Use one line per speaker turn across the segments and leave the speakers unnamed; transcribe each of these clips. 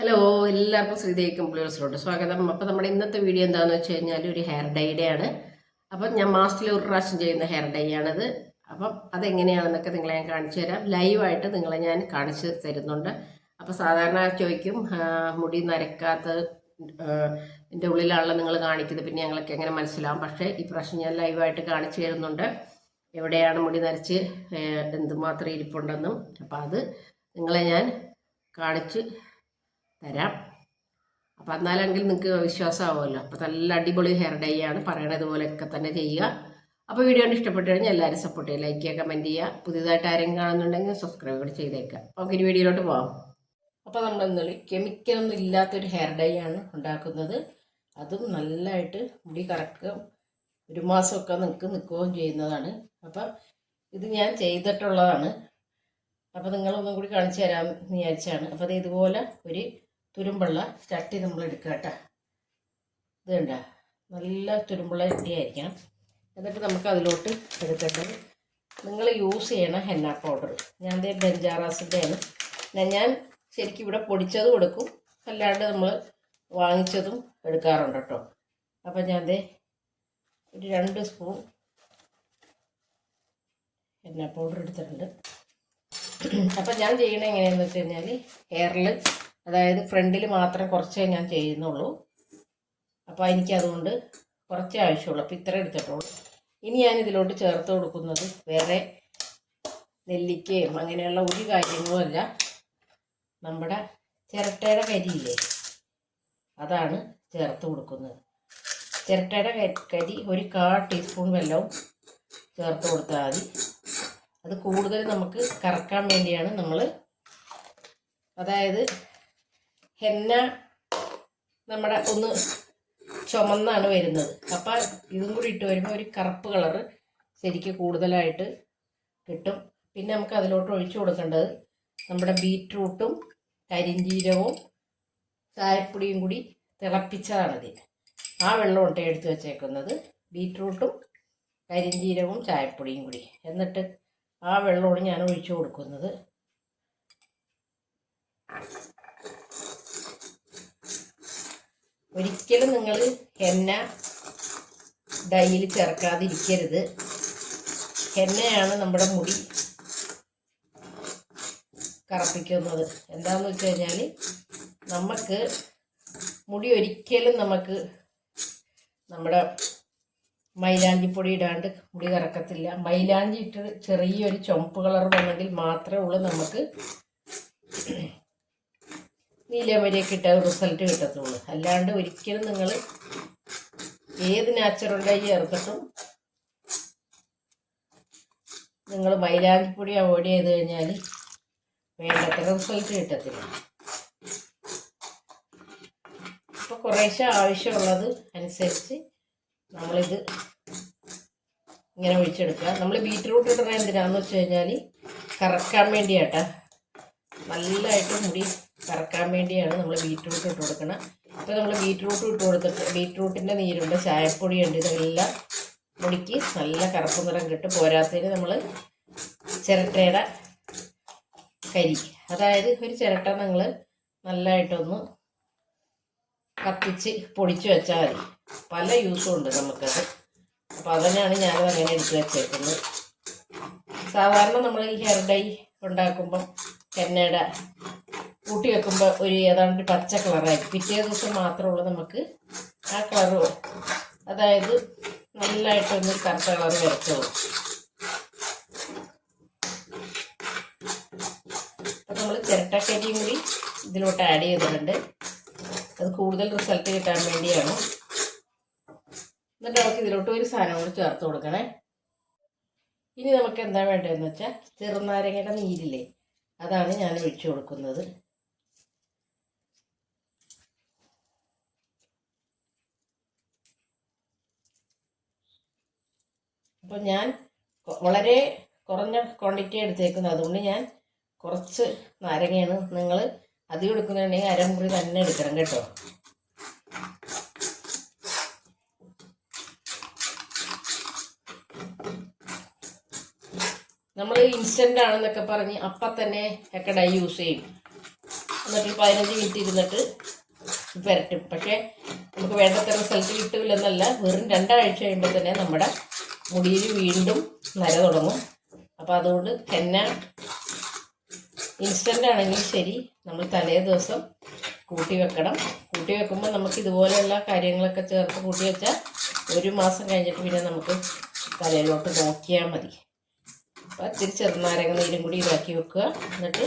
Hello എല്ലാവർക്കും ശ്രീദേവി കംപ്ലീറ്റ്സിലോട്ട് സ്വാഗതം. അപ്പോൾ നമ്മുടെ ഇന്നത്തെ വീഡിയോ എന്താണെന്ന് വെച്ച് കഴിഞ്ഞാൽ ഒരു ഹെയർ ഡൈയുടെ ആണ്. അപ്പം ഞാൻ മാസത്തിൽ ഒരു പ്രാവശ്യം ചെയ്യുന്ന ഹെയർ ഡൈ ആണത്. അപ്പം അതെങ്ങനെയാണെന്നൊക്കെ നിങ്ങളെ ഞാൻ കാണിച്ചു തരാം. ലൈവായിട്ട് നിങ്ങളെ ഞാൻ കാണിച്ച് തരുന്നുണ്ട്. അപ്പോൾ സാധാരണ ചോദിക്കും മുടി നരക്കാത്ത എന്റെ ഉള്ളിലാണല്ലോ നിങ്ങൾ കാണിക്കുന്നത്. പിന്നെ ഞങ്ങൾക്ക് എങ്ങനെ മനസ്സിലാവും. പക്ഷേ ഈ പ്രാവശ്യം ഞാൻ ലൈവായിട്ട് കാണിച്ചു തരുന്നുണ്ട്. എവിടെയാണ് മുടി നരച്ച് എന്തുമാത്രം ഇരിപ്പുണ്ടെന്നും. അപ്പം അത് നിങ്ങളെ ഞാൻ കാണിച്ച് തരാം. അപ്പം എന്നാലെങ്കിൽ നിങ്ങൾക്ക് വിശ്വാസമാവുമല്ലോ അപ്പോൾ നല്ല അടിപൊളി ഹെയർ ഡൈ ആണ്. പറയണത് പോലെയൊക്കെ തന്നെ ചെയ്യുക. അപ്പോൾ വീഡിയോ ഇഷ്ടപ്പെട്ടു കഴിഞ്ഞാൽ എല്ലാവരും സപ്പോർട്ട് ചെയ്യുക. ലൈക്ക് ചെയ്യുക കമന്റ് ചെയ്യുക. പുതിയതായിട്ട് ആരെങ്കിലും കാണുന്നുണ്ടെങ്കിൽ സബ്സ്ക്രൈബ് കൂടി ചെയ്തേക്കുക. ഓക്കെ ഇനി വീഡിയോയിലോട്ട് പോകാം അപ്പോൾ നമ്മൾ ഇന്നലെ കെമിക്കലൊന്നും ഇല്ലാത്തൊരു ഹെയർ ഡൈ ആണ് ഉണ്ടാക്കുന്നത്. അതും നല്ലതായിട്ട് മുടി കറക്കുക ഒരു മാസമൊക്കെ നിങ്ങൾക്ക് നിൽക്കുകയും ചെയ്യുന്നതാണ്. അപ്പം ഇത് ഞാൻ ചെയ്തിട്ടുള്ളതാണ്. അപ്പോൾ നിങ്ങളൊന്നും കൂടി കാണിച്ചു തരാമെന്ന് വിചാരിച്ചാണ്. അപ്പോൾ അത് ഇതുപോലെ ഒരു തുരുമ്പുള്ള ചട്ടി നമ്മൾ എടുക്കുക കേട്ടോ. ഇത് കണ്ട? നല്ല തുരുമ്പുള്ള ചട്ടിയായിരിക്കണം. എന്നിട്ട് നമുക്ക് അതിലോട്ട് എടുക്കേണ്ടത് നിങ്ങൾ യൂസ് ചെയ്യണ ഹെന്ന പൗഡർ ഞാൻ ദേ ബെഞ്ചാറാസിന്റെയാണ്. ഞാൻ ശരിക്കും ഇവിടെ പൊടിച്ചതും എടുക്കും. അല്ലാണ്ട് നമ്മൾ വാങ്ങിച്ചതും എടുക്കാറുണ്ട് കേട്ടോ. അപ്പം ഞാൻ ദേ ഒരു രണ്ട് സ്പൂൺ ഹെന്ന പൗഡർ എടുത്തിട്ടുണ്ട്. അപ്പം ഞാൻ ചെയ്യണത് എങ്ങനെയാണെന്ന് വെച്ച് കഴിഞ്ഞാൽ ഹെയറിൽ അതായത് ഫ്രണ്ടിൽ മാത്രം കുറച്ചേ ഞാൻ ചെയ്യുന്നുള്ളൂ. അപ്പോൾ എനിക്കതുകൊണ്ട് കുറച്ചേ ആവശ്യമുള്ളൂ. അപ്പോൾ ഇത്ര എടുത്തിട്ടുള്ളൂ. ഇനി ഞാൻ ഇതിലോട്ട് ചേർത്ത് കൊടുക്കുന്നത് വേറെ നെല്ലിക്കയും അങ്ങനെയുള്ള ഒരു കാര്യങ്ങളുമല്ല നമ്മുടെ ചിരട്ടയുടെ കരിയില്ലേ? അതാണ് ചേർത്ത് കൊടുക്കുന്നത്. ചിരട്ടയുടെ കരി ഒരു കാ ടീസ്പൂൺ വെല്ലവും ചേർത്ത് കൊടുത്താൽ മതി. അത് കൂടുതൽ നമുക്ക് കറക്കാൻ വേണ്ടിയാണ് നമ്മൾ അതായത് ഹെന്ന നമ്മുടെ ഒന്ന് ചുമന്നാണ് വരുന്നത്. അപ്പോൾ ഇതും കൂടി ഇട്ട് വരുമ്പോൾ ഒരു കറുപ്പ് കളറ് ശരിക്കും കൂടുതലായിട്ട് കിട്ടും. പിന്നെ നമുക്ക് അതിലോട്ട് ഒഴിച്ചു കൊടുക്കേണ്ടത് നമ്മുടെ ബീറ്റ്റൂട്ടും കരിഞ്ചീരവും ചായപ്പൊടിയും കൂടി തിളപ്പിച്ചതാണ് ഇതിന് ആ വെള്ളം ഉണ്ട് എടുത്ത് വെച്ചേക്കുന്നത് ബീറ്റ്റൂട്ടും കരിഞ്ചീരവും ചായപ്പൊടിയും കൂടി. എന്നിട്ട് ആ വെള്ളമാണ് ഞാൻ ഒഴിച്ചു കൊടുക്കുന്നത്. ഒരിക്കലും നിങ്ങൾ ഹെന്ന ഡൈയിൽ ചേർക്കാതിരിക്കരുത് ഹെന്നയാണ് നമ്മുടെ മുടി കറപ്പിക്കുന്നത്. എന്താണെന്ന് വെച്ച് കഴിഞ്ഞാൽ നമുക്ക് മുടി ഒരിക്കലും നമുക്ക് നമ്മുടെ മൈലാഞ്ചിപ്പൊടി ഇടാണ്ട് മുടി കറക്കത്തില്ല. മൈലാഞ്ചി ഇട്ട് ചെറിയൊരു ചുമപ്പ് കളർ വന്നെങ്കിൽ മാത്രമേ ഉള്ളൂ നമുക്ക് നീലമരിയൊക്കെ ഇട്ട റിസൾട്ട് കിട്ടത്തുള്ളൂ. അല്ലാണ്ട് ഒരിക്കലും നിങ്ങൾ ഏത് നാച്ചുറൽ ഡൈ ചേർത്തിട്ടും നിങ്ങൾ മൈലാഞ്ചിപ്പൊടി അവോയ്ഡ് ചെയ്ത് കഴിഞ്ഞാൽ വേണ്ടത്ര റിസൾട്ട് കിട്ടത്തില്ല. അപ്പോൾ കുറേശ്ശെ ആവശ്യമുള്ളത് അനുസരിച്ച് നമ്മളിത് ഇങ്ങനെ ഒഴിച്ചെടുക്കുക. നമ്മൾ ബീറ്റ്റൂട്ട് ഇടുന്നത് എന്തിനാന്ന് വെച്ച് കഴിഞ്ഞാൽ കറക്കാൻ വേണ്ടിയാട്ടാ. നല്ലതായിട്ട് മുടി കറക്കാൻ വേണ്ടിയാണ് നമ്മൾ ബീറ്റ്റൂട്ട് ഇട്ട് കൊടുക്കണം. അപ്പോൾ നമ്മൾ ബീറ്റ്റൂട്ട് ഇട്ട് കൊടുത്തിട്ട് ബീറ്റ്റൂട്ടിന്റെ നീരുണ്ട് ചായപ്പൊടിയുണ്ട് ഇതെല്ലാം മുടിക്ക് നല്ല കറുപ്പ് നിറം കിട്ടും. പോരാത്തതിന് നമ്മൾ ചിരട്ടയുടെ കരി. അതായത് ഒരു ചിരട്ട നിങ്ങൾ നല്ലതായിട്ടൊന്ന് കത്തിച്ച് പൊടിച്ച് വെച്ചാൽ മതി. പല യൂസും ഉണ്ട് നമുക്കത്. അപ്പോൾ അതിനാണ് ഞാനത് അങ്ങനെ എടുത്ത് വെച്ചേക്കുന്നത്. സാധാരണ നമ്മൾ ഈ ഹെയർ ഡൈ ഉണ്ടാക്കുമ്പം എണ്ണയുടെ കൂട്ടി വെക്കുമ്പോൾ ഒരു ഏതാണ്ട് പച്ച കളറായിരിക്കും പിറ്റേ ദിവസം മാത്രമുള്ളൂ നമുക്ക് ആ കളറ് അതായത് നല്ലതായിട്ടൊന്ന് കറുത്ത കളർ വരച്ചോളൂ അപ്പം നമ്മൾ ചിരട്ടക്കരിയും കൂടി ഇതിലോട്ട് ആഡ് ചെയ്തിട്ടുണ്ട്. അത് കൂടുതൽ റിസൾട്ട് കിട്ടാൻ വേണ്ടിയാണ്. എന്നിട്ട് നമുക്ക് ഇതിലോട്ട് ഒരു സാധനം കൂടി ചേർത്ത് കൊടുക്കണേ. ഇനി നമുക്ക് എന്താ വേണ്ടതെന്ന് വെച്ചാൽ ചെറുനാരങ്ങയുടെ നീരില്ലേ? അതാണ് ഞാൻ ഒഴിച്ചു കൊടുക്കുന്നത്. അപ്പോൾ ഞാൻ വളരെ കുറഞ്ഞ ക്വാണ്ടിറ്റി എടുത്തേക്കുന്നത്. അതുകൊണ്ട് ഞാൻ കുറച്ച് നാരങ്ങയാണ്. നിങ്ങൾ അധികം എടുക്കുന്നുണ്ടെങ്കിൽ അരമുറി തന്നെ എടുക്കണം കേട്ടോ. നമ്മൾ ഇൻസ്റ്റന്റ് ആണെന്നൊക്കെ പറഞ്ഞ് അപ്പം തന്നെ ഒക്കെ ഡൈ യൂസ് ചെയ്യും. എന്നിട്ട് പതിനഞ്ച് മിനിറ്റ് ഇരുന്നിട്ട് പുരട്ടും. പക്ഷേ നമുക്ക് വേണ്ടത്ര റിസൾട്ട് കിട്ടില്ലെന്നല്ല വെറും രണ്ടാഴ്ച കഴിയുമ്പോൾ തന്നെ നമ്മുടെ മുടിയിൽ വീണ്ടും നര തുടങ്ങും. അപ്പോൾ അതുകൊണ്ട് തന്നെ ഇൻസ്റ്റന്റ് ആണെങ്കിലും ശരി നമ്മൾ തലേ ദിവസം കൂട്ടി വെക്കണം. കൂട്ടി വെക്കുമ്പോൾ നമുക്ക് ഇതുപോലെയുള്ള കാര്യങ്ങളൊക്കെ ചേർത്ത് കൂട്ടി വെച്ചാൽ ഒരു മാസം കഴിഞ്ഞിട്ട് പിന്നെ നമുക്ക് തലയിലോട്ട് നോക്കിയാൽ മതി. അപ്പോൾ ഇത്തിരി ചെറുനാരങ്ങ നീരും കൂടി ഇതാക്കി വെക്കുക. എന്നിട്ട്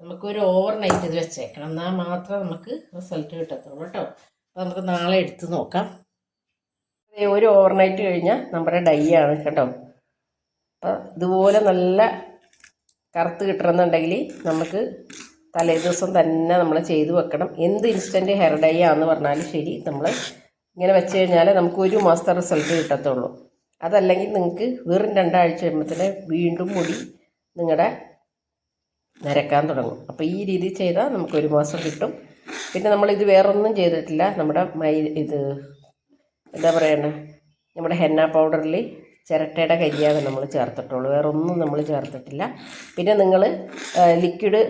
നമുക്കൊരു ഓവർ നൈറ്റ് ഇത് വെച്ചേക്കണം. എന്നാൽ മാത്രമേ നമുക്ക് റിസൾട്ട് കിട്ടത്തുള്ളൂ കേട്ടോ. അപ്പോൾ നമുക്ക് നാളെ എടുത്ത് നോക്കാം. ഒരു ഓവർ നൈറ്റ് കഴിഞ്ഞാൽ നമ്മുടെ ഡൈ ആണ് കേട്ടോ. അപ്പോൾ ഇതുപോലെ നല്ല കറുത്ത് കിട്ടണമെന്നുണ്ടെങ്കിൽ നമുക്ക് തലേ ദിവസം തന്നെ നമ്മൾ ചെയ്ത് വെക്കണം. എന്ത് ഇൻസ്റ്റന്റ് ഹെയർ ഡൈ ആണെന്ന് പറഞ്ഞാലും ശരി. നമ്മൾ ഇങ്ങനെ വെച്ച് കഴിഞ്ഞാൽ നമുക്ക് ഒരു മാസത്തെ റിസൾട്ട് കിട്ടത്തുള്ളൂ. അതല്ലെങ്കിൽ നിങ്ങൾക്ക് വെറും രണ്ടാഴ്ച കഴിയുമ്പോൾ വീണ്ടും മുടി നിങ്ങളുടെ നരക്കാൻ തുടങ്ങും. അപ്പോൾ ഈ രീതി ചെയ്താൽ നമുക്ക് ഒരു മാസം കിട്ടും. പിന്നെ നമ്മളിത് വേറൊന്നും ചെയ്തിട്ടില്ല. നമ്മുടെ മൈ ഇത് എന്താ പറയണേ? നമ്മുടെ ഹെന്ന പൗഡറിൽ ചിരട്ടയുടെ കരിയാണ് നമ്മൾ ചേർത്തിട്ടുള്ളൂ. വേറെ ഒന്നും നമ്മൾ ചേർത്തിട്ടില്ല. പിന്നെ നിങ്ങൾ ലിക്വിഡ്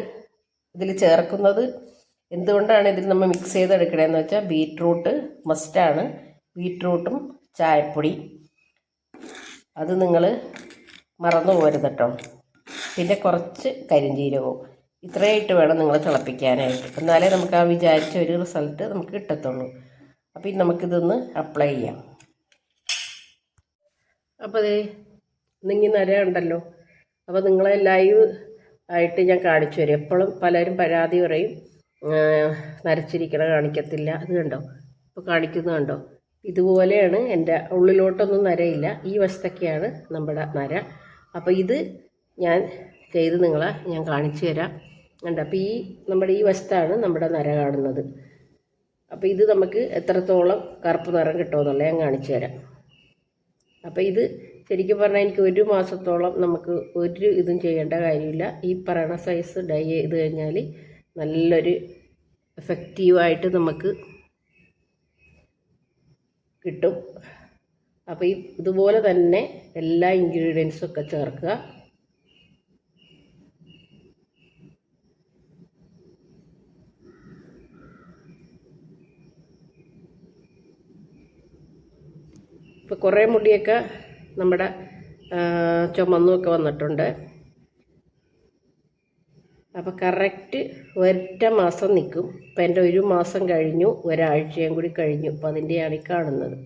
ഇതിൽ ചേർക്കുന്നത് എന്തുകൊണ്ടാണ് ഇതിൽ നമ്മൾ മിക്സ് ചെയ്തെടുക്കണതെന്ന് വെച്ചാൽ ബീറ്റ്റൂട്ട് മസ്റ്റാണ് ബീറ്റ്റൂട്ടും ചായപ്പൊടി അത് നിങ്ങൾ മറന്നു പോരുത് കേട്ടോ. പിന്നെ കുറച്ച് കരിഞ്ജീരകവും ഇത്രയായിട്ട് വേണം നിങ്ങൾ തിളപ്പിക്കാനായിട്ട്. എന്നാലേ നമുക്ക് ആ വിചാരിച്ച ഒരു റിസൾട്ട് നമുക്ക് കിട്ടത്തുള്ളൂ. അപ്പോൾ ഇനി നമുക്കിതൊന്ന് അപ്ലൈ ചെയ്യാം. അപ്പോൾ അതേ നിങ്ങി നര ഉണ്ടല്ലോ. അപ്പോൾ നിങ്ങളെ ലൈവ് ആയിട്ട് ഞാൻ കാണിച്ചു തരും. എപ്പോഴും പലരും പരാതി പറയും നരച്ചിരിക്കണ കാണിക്കത്തില്ല. അത് കണ്ടോ? ഇപ്പോൾ കാണിക്കുന്നത് കണ്ടോ? ഇതുപോലെയാണ് എന്റെ ഉള്ളിലോട്ടൊന്നും നരയില്ല. ഈ വശത്തൊക്കെയാണ് നമ്മുടെ നര. അപ്പോൾ ഇത് ഞാൻ ചെയ്ത് നിങ്ങളെ ഞാൻ കാണിച്ചു തരാം. ഉണ്ട് അപ്പോൾ ഈ നമ്മുടെ ഈ വശത്താണ് നമ്മുടെ നര കാണുന്നത്. അപ്പോൾ ഇത് നമുക്ക് എത്രത്തോളം കറുപ്പ് നിറം കിട്ടുമെന്നുള്ള ഞാൻ കാണിച്ചു തരാം. അപ്പോൾ ഇത് ശരിക്കും പറഞ്ഞാൽ എനിക്ക് ഒരു മാസത്തോളം നമുക്ക് ഒരു ഇതും ചെയ്യേണ്ട കാര്യമില്ല. ഈ പറയണ സൈസ് ഡൈ ചെയ്ത് കഴിഞ്ഞാൽ നല്ലൊരു എഫക്റ്റീവായിട്ട് നമുക്ക് കിട്ടും. അപ്പോൾ ഈ ഇതുപോലെ തന്നെ എല്ലാ ഇൻഗ്രീഡിയൻസും ഒക്കെ ചേർക്കുക. ഇപ്പോൾ കുറേ മുടിയൊക്കെ നമ്മുടെ ചുമന്നുമൊക്കെ വന്നിട്ടുണ്ട്. അപ്പോൾ കറക്റ്റ് ഒരൊറ്റ മാസം നിൽക്കും ഇപ്പം എന്റെ ഒരു മാസം കഴിഞ്ഞു ഒരാഴ്ചയും കൂടി കഴിഞ്ഞു. അപ്പോൾ അതിന്റെയാണ് ഈ കാണുന്നത്.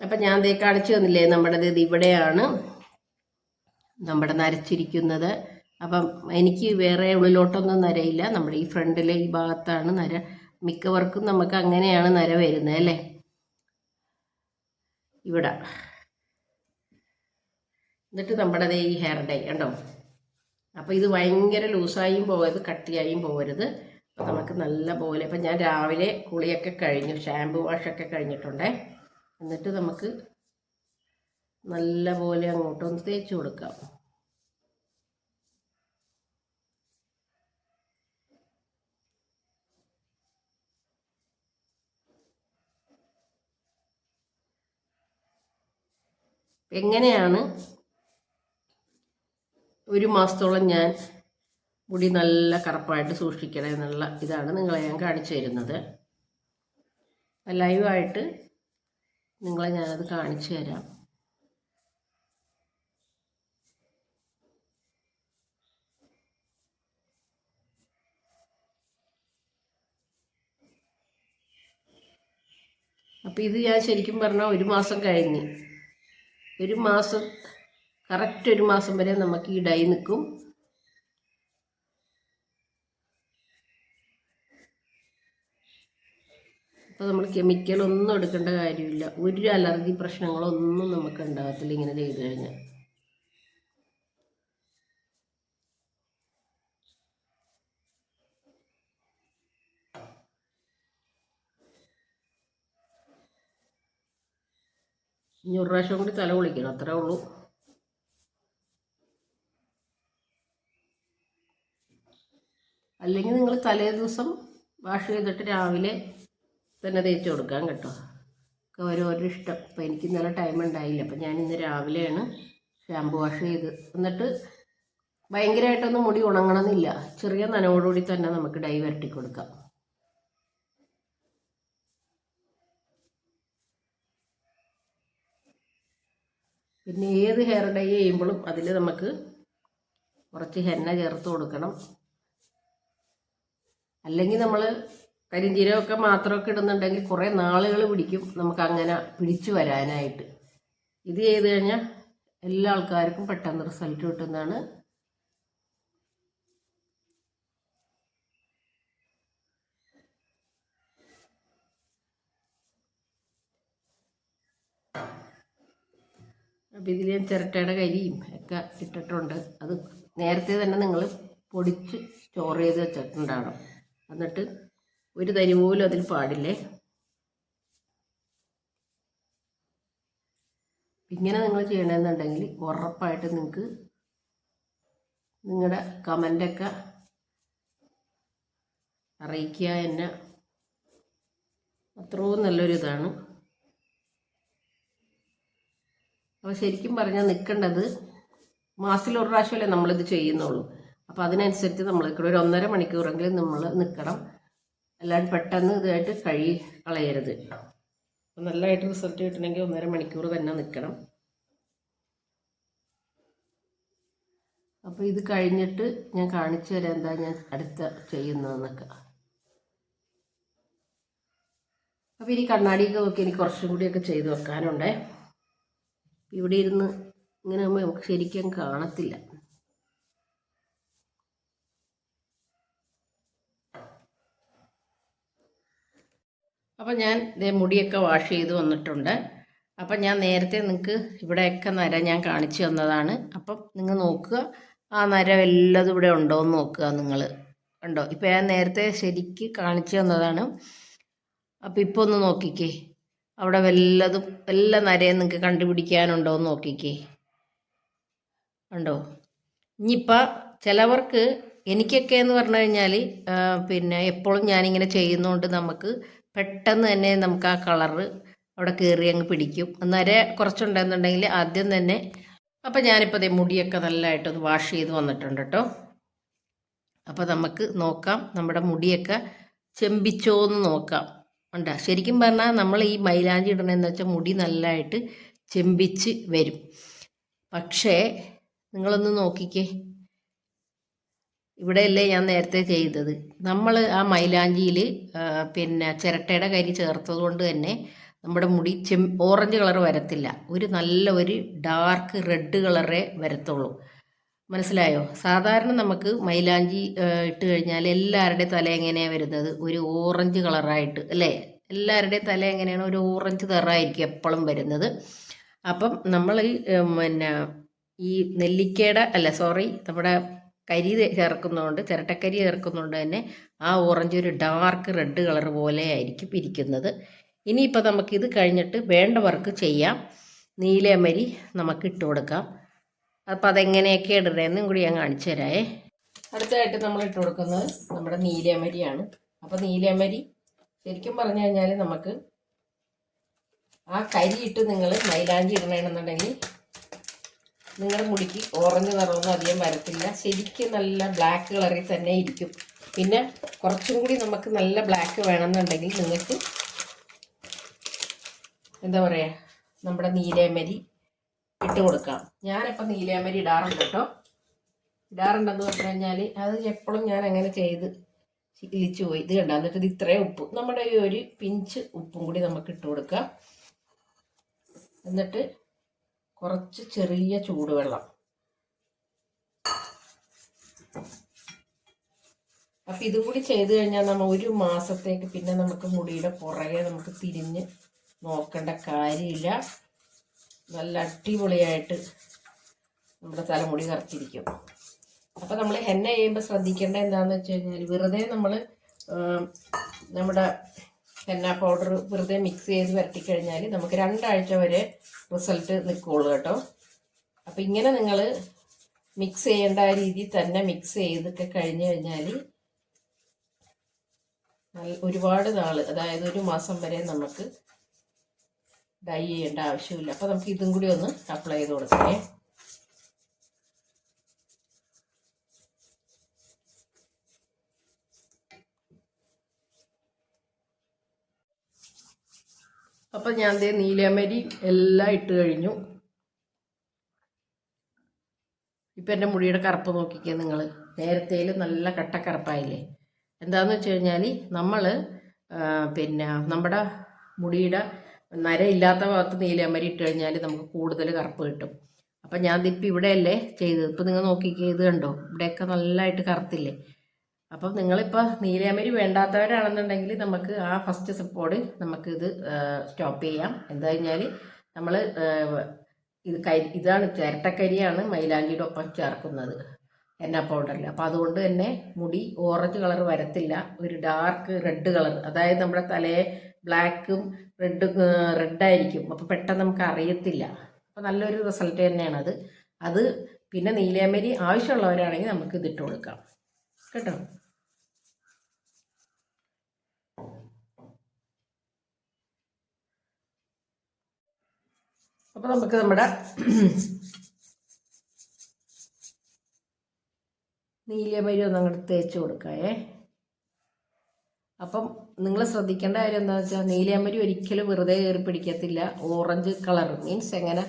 അപ്പം ഞാൻ ദേ കാണിച്ചു തന്നില്ലേ നമ്മുടെ ഇത് ഇവിടെയാണ് നമ്മുടെ നരച്ചിരിക്കുന്നത്. അപ്പം എനിക്ക് വേറെ ഉള്ളിലോട്ടൊന്നും നരയില്ല. നമ്മുടെ ഈ ഫ്രണ്ടിലെ ഈ ഭാഗത്താണ് നര. മിക്കവർക്കും നമുക്ക് അങ്ങനെയാണ് നര വരുന്നത് അല്ലേ? ഇവിടെ. എന്നിട്ട് നമ്മുടെ ഈ ഹെയർ ഡൈ കണ്ടോ? അപ്പോൾ ഇത് ഭയങ്കര ലൂസായും പോകരുത് കട്ടിയായും പോകരുത് അപ്പോൾ നമുക്ക് നല്ല പോലെ ഇപ്പം ഞാൻ രാവിലെ കുളിയൊക്കെ കഴിഞ്ഞു ഷാമ്പു വാഷൊക്കെ കഴിഞ്ഞിട്ടുണ്ടേ. എന്നിട്ട് നമുക്ക് നല്ല പോലെ അങ്ങോട്ടൊന്ന് തേച്ച് കൊടുക്കാം. എങ്ങനെയാണ് ഒരു മാസത്തോളം ഞാൻ മുടി നല്ല കറുപ്പായിട്ട് സൂക്ഷിക്കണം എന്നുള്ള ഇതാണ് നിങ്ങളെ ഞാൻ കാണിച്ചു തരുന്നത്. ലൈവായിട്ട് നിങ്ങളെ ഞാനത് കാണിച്ചു തരാം. അപ്പോൾ ഇത് ഞാൻ ശരിക്കും പറഞ്ഞാൽ ഒരു മാസം കഴിഞ്ഞ്. ഒരു മാസം കറക്റ്റ് ഒരു മാസം വരെ നമുക്ക് ഈ ഡൈ നിൽക്കും. അപ്പോൾ നമ്മൾ കെമിക്കലൊന്നും എടുക്കേണ്ട കാര്യമില്ല. ഒരു അലർജി പ്രശ്നങ്ങളൊന്നും നമുക്ക് ഉണ്ടാകത്തില്ല ഇങ്ങനെ ചെയ്ത് കഴിഞ്ഞാൽ. ഇനി ഒരു പ്രാവശ്യം കൂടി തല കുളിക്കണം അത്രേ ഉള്ളൂ. അല്ലെങ്കിൽ നിങ്ങൾ തലേ ദിവസം വാഷ് ചെയ്തിട്ട് രാവിലെ തന്നെ തേച്ച് കൊടുക്കാം കേട്ടോ. ഒക്കെ ഓരോരോ ഇഷ്ടം. അപ്പോൾ എനിക്ക് ഇന്നലെ ടൈം ഉണ്ടായില്ല. അപ്പം ഞാൻ ഇന്ന് രാവിലെയാണ് ഷാമ്പു വാഷ് ചെയ്ത്. എന്നിട്ട് ഭയങ്കരമായിട്ടൊന്നും മുടി ഉണങ്ങണമെന്നില്ല. ചെറിയ നനവോടുകൂടി തന്നെ നമുക്ക് ഡൈ വരട്ടി കൊടുക്കാം. പിന്നെ ഏത് ഹെയർ ഡൈ ചെയ്യുമ്പോഴും അതിൽ നമുക്ക് കുറച്ച് ഹെന്ന ചേർത്ത് കൊടുക്കണം. അല്ലെങ്കിൽ നമ്മൾ കരിഞ്ചീരകമൊക്കെ മാത്രമൊക്കെ ഇടുന്നുണ്ടെങ്കിൽ കുറേ നാളുകൾ പിടിക്കും നമുക്ക് അങ്ങനെ പിടിച്ചു വരാനായിട്ട്. ഇത് ചെയ്ത് കഴിഞ്ഞാൽ എല്ലാ ആൾക്കാർക്കും പെട്ടെന്ന് റിസൾട്ട് കിട്ടുന്നതാണ്. അപ്പം ഇതിൽ ഞാൻ ചിരട്ടയുടെ കരിയും ഒക്കെ ഇട്ടിട്ടുണ്ട്. അത് നേരത്തെ തന്നെ നിങ്ങൾ പൊടിച്ച് സ്റ്റോർ ചെയ്ത് വെച്ചിട്ടുണ്ടാകണം എന്നിട്ട് ഒരു തരി പോലും അതിൽ പാടില്ലേ? ഇങ്ങനെ നിങ്ങൾ ചെയ്യണമെന്നുണ്ടെങ്കിൽ ഉറപ്പായിട്ട് നിങ്ങൾക്ക് നിങ്ങളുടെ കമന്റൊക്കെ അറിയിക്കുക എന്നെ. അത്രയും നല്ലൊരു ഇതാണ് അപ്പോൾ ശരിക്കും പറഞ്ഞാൽ നിൽക്കേണ്ടത് മാസത്തിൽ ഒരു പ്രാവശ്യമല്ലേ നമ്മളിത് ചെയ്യുന്നുള്ളൂ. അപ്പോൾ അതിനനുസരിച്ച് നമ്മൾ ഒരു ഒന്നര മണിക്കൂറെങ്കിലും നമ്മൾ നിൽക്കണം അല്ലാണ്ട് പെട്ടെന്ന് ഇതായിട്ട് കഴി കളയരുത്. അപ്പോൾ നല്ലതായിട്ട് റിസൾട്ട് കിട്ടണമെങ്കിൽ ഒന്നര മണിക്കൂർ തന്നെ നിൽക്കണം അപ്പോൾ ഇത് കഴിഞ്ഞിട്ട് ഞാൻ കാണിച്ചു തരാം എന്താ ഞാൻ അടുത്ത ചെയ്യുന്നതെന്നൊക്കെ. അപ്പോൾ ഇനി കണ്ണാടിയൊക്കെ നോക്കി എനിക്ക് കുറച്ചും കൂടിയൊക്കെ ചെയ്ത് വെക്കാനുണ്ടേ. ഇവിടെ ഇരുന്ന് ഇങ്ങനെ നമുക്ക് ശരിക്കും കാണത്തില്ല. അപ്പം ഞാൻ ഇതേ മുടിയൊക്കെ വാഷ് ചെയ്ത് വന്നിട്ടുണ്ട്. അപ്പം ഞാൻ നേരത്തെ നിങ്ങൾക്ക് ഇവിടെയൊക്കെ നര ഞാൻ കാണിച്ചു തന്നതാണ്. അപ്പം നിങ്ങൾ നോക്കുക ആ നര എല്ലാം ഇവിടെ ഉണ്ടോ എന്ന് നോക്കുക നിങ്ങൾ ഉണ്ടോ ഇപ്പം ഞാൻ നേരത്തെ ശരിക്ക് കാണിച്ചു തന്നതാണ്. അപ്പം ഇപ്പോൾ ഒന്ന് നോക്കിക്കേ. അവിടെ വല്ലതും വല്ല നരയും നിങ്ങൾക്ക് കണ്ടുപിടിക്കാനുണ്ടോ എന്ന് നോക്കിക്കേ. ഉണ്ടോ ഇനിയിപ്പോൾ ചിലവർക്ക് എനിക്കൊക്കെ എന്ന് പറഞ്ഞു കഴിഞ്ഞാൽ പിന്നെ എപ്പോഴും ഞാനിങ്ങനെ ചെയ്യുന്നതുകൊണ്ട് നമുക്ക് പെട്ടെന്ന് തന്നെ നമുക്ക് ആ കളറ് അവിടെ കയറി അങ്ങ് പിടിക്കും. നര കുറച്ചുണ്ടെന്നുണ്ടെങ്കിൽ ആദ്യം തന്നെ അപ്പം ഞാനിപ്പോൾ അതേ മുടിയൊക്കെ നല്ലതായിട്ടൊന്ന് വാഷ് ചെയ്ത് വന്നിട്ടുണ്ട് കേട്ടോ. അപ്പോൾ നമുക്ക് നോക്കാം നമ്മുടെ മുടിയൊക്കെ ചെമ്പിച്ചോന്ന് നോക്കാം. ഉണ്ടാ. ശരിക്കും പറഞ്ഞാൽ നമ്മൾ ഈ മൈലാഞ്ചി ഇടണമെന്ന് വെച്ചാൽ മുടി നല്ലതായിട്ട് ചെമ്പിച്ച് വരും. പക്ഷേ നിങ്ങളൊന്ന് നോക്കിക്കേ. ഇവിടെയല്ലേ ഞാൻ നേരത്തെ ചെയ്തത്. നമ്മൾ ആ മൈലാഞ്ചിയിൽ പിന്നെ ചിരട്ടയുടെ കരി ചേർത്തത് കൊണ്ട് തന്നെ നമ്മുടെ മുടി ചെം ഓറഞ്ച് കളർ വരത്തില്ല. ഒരു നല്ല ഒരു ഡാർക്ക് റെഡ് കളറേ വരത്തുള്ളൂ. മനസ്സിലായോ? സാധാരണ നമുക്ക് മൈലാഞ്ചി ഇട്ട് കഴിഞ്ഞാൽ എല്ലാവരുടെ തല എങ്ങനെയാണ് വരുന്നത്? ഒരു ഓറഞ്ച് കളറായിട്ട് അല്ലേ? എല്ലാവരുടെയും തല എങ്ങനെയാണ്? ഒരു ഓറഞ്ച് നിറമായിരിക്കും എപ്പോഴും വരുന്നത്. അപ്പം നമ്മൾ ഈ പിന്നെ ഈ നെല്ലിക്കയുടെ അല്ല സോറി നമ്മുടെ കരി ചേർക്കുന്നതുകൊണ്ട് ചിരട്ടക്കരി ചേർക്കുന്നതുകൊണ്ട് തന്നെ ആ ഓറഞ്ച് ഒരു ഡാർക്ക് റെഡ് കളർ പോലെ ആയിരിക്കും ഇരിക്കുന്നത്. ഇനിയിപ്പോൾ നമുക്കിത് കഴിഞ്ഞിട്ട് വേണ്ട വർക്ക് ചെയ്യാം. നീലമരി നമുക്ക് ഇട്ട് കൊടുക്കാം. അപ്പോൾ അതെങ്ങനെയൊക്കെ ഇടണമെന്നും കൂടി ഞാൻ കാണിച്ചു തരാമേ അടുത്തതായിട്ട് നമ്മൾ ഇട്ട് കൊടുക്കുന്നത് നമ്മുടെ നീലമരിയാണ് അപ്പം നീലമരി ശരിക്കും പറഞ്ഞു കഴിഞ്ഞാൽ നമുക്ക് ആ കരി ഇട്ട് നിങ്ങൾ മൈലാഞ്ചി ഇടണമെന്നുണ്ടെങ്കിൽ നിങ്ങളുടെ മുടിക്ക് ഓറഞ്ച് നിറമൊന്നും അധികം വരത്തില്ല. ശരിക്കും നല്ല ബ്ലാക്ക് കളറിൽ തന്നെ ഇരിക്കും. പിന്നെ കുറച്ചും കൂടി നമുക്ക് നല്ല ബ്ലാക്ക് വേണമെന്നുണ്ടെങ്കിൽ നിങ്ങൾക്ക് എന്താ പറയുക നമ്മുടെ നീലമരി ഇട്ട് കൊടുക്കാം. ഞാനിപ്പോൾ നീലയമരി ഇടാറുണ്ട് കേട്ടോ. ഇടാറുണ്ടെന്ന് പറഞ്ഞു കഴിഞ്ഞാൽ അത് എപ്പോഴും ഞാൻ അങ്ങനെ ചെയ്ത് ശീലിച്ചു പോയി. ഇത് കണ്ട? എന്നിട്ട് ഇത് ഇത്രയും ഉപ്പ്. നമ്മുടെ ഈ ഒരു പിഞ്ച് ഉപ്പും കൂടി നമുക്ക് ഇട്ട് കൊടുക്കാം. എന്നിട്ട് കുറച്ച് ചെറിയ ചൂടുവെള്ളം. അപ്പം ഇതും കൂടി ചെയ്ത് കഴിഞ്ഞാൽ നമ്മൾ ഒരു മാസത്തേക്ക് പിന്നെ നമുക്ക് മുടിയുടെ പുറകെ നമുക്ക് തിരിഞ്ഞ് നോക്കേണ്ട കാര്യമില്ല. നല്ല അടിപൊളിയായിട്ട് നമ്മുടെ തലമുടി കറുത്തിരിക്കും. അപ്പോൾ നമ്മൾ ഹെന്ന ചെയ്യുമ്പോൾ ശ്രദ്ധിക്കേണ്ട എന്താണെന്ന് വെച്ച് കഴിഞ്ഞാൽ വെറുതെ നമ്മൾ നമ്മുടെ ഹെന്ന പൗഡർ വെറുതെ മിക്സ് ചെയ്ത് വരട്ടിക്കഴിഞ്ഞാൽ നമുക്ക് രണ്ടാഴ്ച വരെ റിസൾട്ട് നിൽക്കുകയുള്ളൂ കേട്ടോ. അപ്പോൾ ഇങ്ങനെ നിങ്ങൾ മിക്സ് ചെയ്യേണ്ട ആ രീതിയിൽ തന്നെ മിക്സ് ചെയ്തൊക്കെ കഴിഞ്ഞു കഴിഞ്ഞാൽ ഒരുപാട് നാൾ അതായത് ഒരു മാസം വരെ നമുക്ക് ഡൈ ചെയ്യേണ്ട ആവശ്യമില്ല. അപ്പോൾ നമുക്ക് ഇതും കൂടി ഒന്ന് അപ്ലൈ ചെയ്ത് കൊടുക്കേ അപ്പം ഞാൻ ദേ നീലമരി എല്ലാം ഇട്ട് കഴിഞ്ഞു. ഇപ്പം എന്റെ മുടിയുടെ കറുപ്പ് നോക്കിക്കേ നിങ്ങൾ നേരത്തേൽ നല്ല കട്ടക്കറുപ്പായില്ലേ? എന്താണെന്ന് വെച്ച് കഴിഞ്ഞാൽ നമ്മൾ പിന്നെ നമ്മുടെ മുടിയുടെ നരയില്ലാത്ത ഭാഗത്ത് നീലമരി ഇട്ട് കഴിഞ്ഞാൽ നമുക്ക് കൂടുതൽ കറുപ്പ് കിട്ടും. അപ്പം ഞാൻ ഇതിപ്പോൾ ഇവിടെയല്ലേ ചെയ്തത്. ഇപ്പം നിങ്ങൾ നോക്കിക്കേ ഇത് കണ്ടോ? ഇവിടെയൊക്കെ നല്ലതായിട്ട് കറുത്തില്ലേ? അപ്പം നിങ്ങളിപ്പോൾ നീലയമരി വേണ്ടാത്തവരാണെന്നുണ്ടെങ്കിൽ നമുക്ക് ആ ഫസ്റ്റ് സ്റ്റെപ്പോട് നമുക്കിത് സ്റ്റോപ്പ് ചെയ്യാം. എന്താ കഴിഞ്ഞാൽ നമ്മൾ ഇത് കരി ഇതാണ് ചിരട്ടക്കരിയാണ് മൈലാഞ്ചിയുടെ ഒപ്പം ചേർക്കുന്നത് എണ്ണ പൗഡറിൽ അപ്പോൾ അതുകൊണ്ട് തന്നെ മുടി ഓറഞ്ച് കളർ വരത്തില്ല. ഒരു ഡാർക്ക് റെഡ് കളർ അതായത് നമ്മുടെ തലയെ ബ്ലാക്കും റെഡ് റെഡായിരിക്കും അപ്പോൾ പെട്ടെന്ന് നമുക്ക് അറിയത്തില്ല. അപ്പോൾ നല്ലൊരു റിസൾട്ട് തന്നെയാണ് അത്. അത് പിന്നെ നീലയമരി ആവശ്യമുള്ളവരാണെങ്കിൽ നമുക്ക് ഇതിട്ട് കൊടുക്കാം. കേട്ടോ? അപ്പോൾ നമുക്ക് നമ്മുടെ നീലയമരി ഒന്ന് അങ്ങോട്ട് തേച്ച് കൊടുക്കാവേ. അപ്പം നിങ്ങൾ ശ്രദ്ധിക്കേണ്ട കാര്യം എന്താണെന്ന് വെച്ചാൽ നീലമരി ഒരിക്കലും വെറുതെ കയറി പിടിക്കത്തില്ല. ഓറഞ്ച് കളർ മീൻസ് എങ്ങനെ?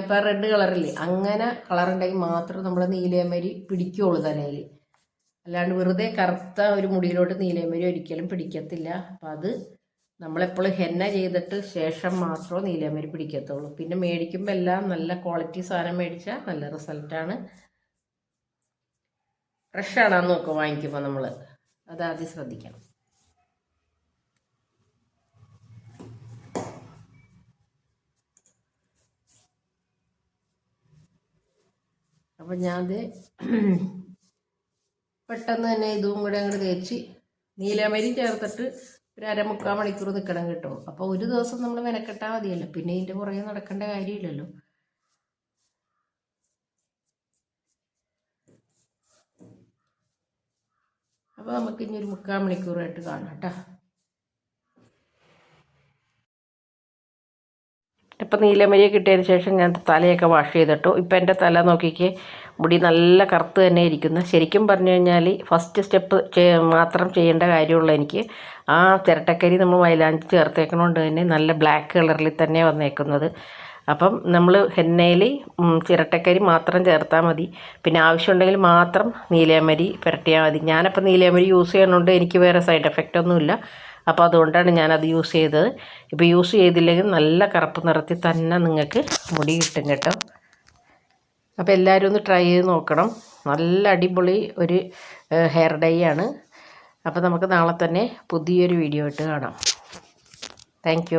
ഇപ്പം റെഡ് കളറില്ലേ അങ്ങനെ കളർ ഉണ്ടെങ്കിൽ മാത്രം നമ്മൾ നീലയമരി പിടിക്കുകയുള്ളൂ തലയിൽ അല്ലാണ്ട് വെറുതെ കറുത്ത ഒരു മുടിയിലോട്ട് നീലമരി ഒരിക്കലും പിടിക്കത്തില്ല. അപ്പം അത് നമ്മളെപ്പോഴും ഹെന്ന ചെയ്തിട്ട് ശേഷം മാത്രമേ നീലമരി പിടിക്കത്തുള്ളൂ. പിന്നെ മേടിക്കുമ്പോൾ എല്ലാം നല്ല ക്വാളിറ്റി സാധനം മേടിച്ചാൽ നല്ല റിസൾട്ടാണ് ഫ്രഷ് ആണെന്ന് നോക്കുക വാങ്ങിക്കുമ്പോൾ നമ്മൾ അതാദ്യം ശ്രദ്ധിക്കണം. അപ്പം ഞാനത് പെട്ടെന്ന് തന്നെ ഇതും കൂടെ അങ്ങോട്ട് തേച്ച് നീലമരി ചേർത്തിട്ട് ഒരു അരമുക്കാൽ മണിക്കൂർ നിൽക്കണം കേട്ടോ. അപ്പോൾ ഒരു ദിവസം നമ്മൾ മെനക്കെട്ടാൽ മതിയല്ലോ. പിന്നെ ഇതിന്റെ പുറകെ നടക്കേണ്ട കാര്യമില്ലല്ലോ. അപ്പോൾ നമുക്ക് ഇനി ഒരു മുക്കാൽ മണിക്കൂറായിട്ട് കാണാം കേട്ടോ. ഇപ്പം നീലമരിയെ കിട്ടിയതിന് ശേഷം ഞാൻ തലയൊക്കെ വാഷ് ചെയ്തിട്ടു. ഇപ്പം എന്റെ തല നോക്കിക്ക് മുടി നല്ല കറുത്ത് തന്നെ ഇരിക്കുന്നു. ശരിക്കും പറഞ്ഞു കഴിഞ്ഞാൽ ഫസ്റ്റ് സ്റ്റെപ്പ് മാത്രം ചെയ്യേണ്ട കാര്യമുള്ളൂ എനിക്ക് ആ ചിരട്ടക്കരി നമ്മൾ മൈലാഞ്ചി ചേർത്തേക്കണോണ്ട് തന്നെ നല്ല ബ്ലാക്ക് കളറിൽ തന്നെ വന്നേക്കുന്നത്. അപ്പം നമ്മൾ ഹെന്നയിൽ ചിരട്ടക്കരി മാത്രം ചേർത്താൽ മതി. പിന്നെ ആവശ്യമുണ്ടെങ്കിൽ മാത്രം നീലയമരി പുരട്ടിയാൽ മതി. ഞാനപ്പോൾ നീലയമരി യൂസ് ചെയ്യണോണ്ട് എനിക്ക് വേറെ സൈഡ് എഫക്റ്റ് ഒന്നുമില്ല. അപ്പോൾ അതുകൊണ്ടാണ് ഞാനത് യൂസ് ചെയ്തത്. ഇപ്പോൾ യൂസ് ചെയ്തില്ലെങ്കിൽ നല്ല കറുപ്പ് നിറത്തിൽ തന്നെ നിങ്ങൾക്ക് മുടി കിട്ടും കേട്ടോ. അപ്പോൾ എല്ലാവരും ഒന്ന് ട്രൈ ചെയ്ത് നോക്കണം. നല്ല അടിപൊളി ഒരു ഹെയർ ഡൈ ആണ്. അപ്പോൾ നമുക്ക് നാളെ തന്നെ പുതിയൊരു വീഡിയോ ഇട്ട് കാണാം. താങ്ക്